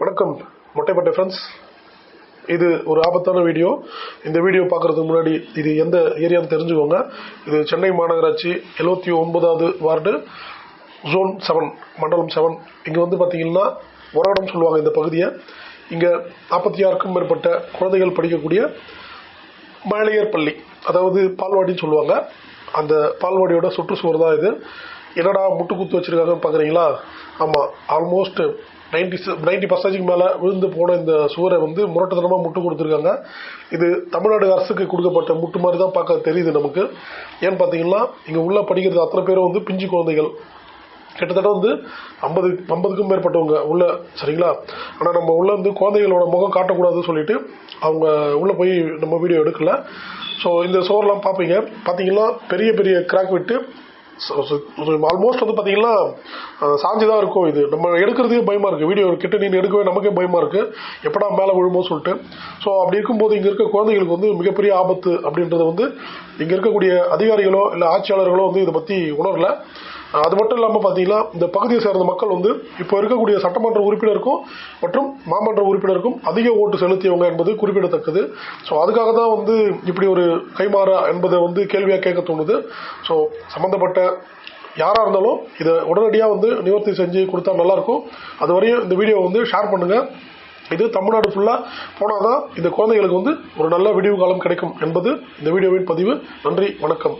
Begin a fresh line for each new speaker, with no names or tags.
வணக்கம். மொட்டைப்பட்டை ஃப்ரெண்ட்ஸ் இது ஒரு ஆபத்தான வீடியோ. இந்த வீடியோ பார்க்குறதுக்கு முன்னாடி இது எந்த ஏரியான்னு தெரிஞ்சுக்கோங்க. இது சென்னை மாநகராட்சி எழுபத்தி ஒன்பதாவது வார்டு ஜோன் செவன் மண்டலம் செவன் இங்கே வந்து பார்த்தீங்கன்னா ஒரகடம் சொல்லுவாங்க இந்த பகுதியை. இங்கே நாற்பத்தி ஆறுக்கும் மேற்பட்ட குழந்தைகள் படிக்கக்கூடிய மழலையர் பள்ளி அதாவது பால்வாடின்னு சொல்லுவாங்க. அந்த பால்வாடியோட சுற்றுச்சுவர் தான் இது. என்னடா முட்டு குத்து வச்சிருக்காங்கன்னு பார்க்குறீங்களா ஆமாம் ஆல்மோஸ்ட் நைன்டி நைன்டி பர்சன்டேஜ் மேலே விழுந்து போன இந்த சுவரை வந்து முரட்டுத்தனமாக முட்டு கொடுத்துருக்காங்க. இது தமிழ்நாடு அரசுக்கு கொடுக்கப்பட்ட முட்டு மாதிரி தான் பார்க்க தெரியுது நமக்கு. ஏன்னு பார்த்தீங்கன்னா இங்கே உள்ள படிக்கிறது அத்தனை பேரும் வந்து பிஞ்சு குழந்தைகள். கிட்டத்தட்ட வந்து ஐம்பது ஐம்பதுக்கும் மேற்பட்டவங்க உள்ள சரிங்களா? ஆனால் நம்ம உள்ள வந்து குழந்தைகளோட முகம் காட்டக்கூடாதுன்னு சொல்லிட்டு அவங்க உள்ள போய் நம்ம வீடியோ எடுக்கல. ஸோ இந்த சோர்லாம் பார்ப்பீங்க. பார்த்தீங்கன்னா பெரிய பெரிய கிராக் விட்டு ஆல்மோஸ்ட் வந்து பார்த்தீங்கன்னா சாஞ்சி தான் இருக்கும் இது. நம்ம எடுக்கிறதுக்கே பயமாக இருக்குது வீடியோ கிட்ட நீ எடுக்கவே நமக்கே பயமாக இருக்குது எப்படா மேலே விழுமோ சொல்லிட்டு. ஸோ அப்படி இருக்கும்போது இங்கே இருக்க குழந்தைகளுக்கு வந்து மிகப்பெரிய ஆபத்து அப்படின்றத வந்து இங்கே இருக்கக்கூடிய அதிகாரிகளோ இல்லை ஆட்சியாளர்களோ வந்து இதை பற்றி உணரல. அது மட்டும் இல்லாமல் பார்த்தீங்கன்னா இந்த பகுதியை சேர்ந்த மக்கள் வந்து இப்போ இருக்கக்கூடிய சட்டமன்ற உறுப்பினருக்கும் மற்றும் மாமன்ற உறுப்பினருக்கும் அதிக ஓட்டு செலுத்தியவங்க என்பது குறிப்பிடத்தக்கது. ஸோ அதுக்காக தான் வந்து இப்படி ஒரு கைமாறா என்பதை வந்து கேள்வியாக கேட்க தோணுது. ஸோ சம்மந்தப்பட்ட யாராக இருந்தாலும் இதை உடனடியாக வந்து நிவர்த்தி செஞ்சு கொடுத்தா நல்லாயிருக்கும். அது வரையும் இந்த வீடியோ வந்து ஷேர் பண்ணுங்கள் இது தமிழ்நாடு ஃபுல்லாக போனால் தான் இந்த குழந்தைகளுக்கு வந்து ஒரு நல்ல விடிவு காலம் கிடைக்கும் என்பது இந்த வீடியோவின் பதிவு. நன்றி வணக்கம்.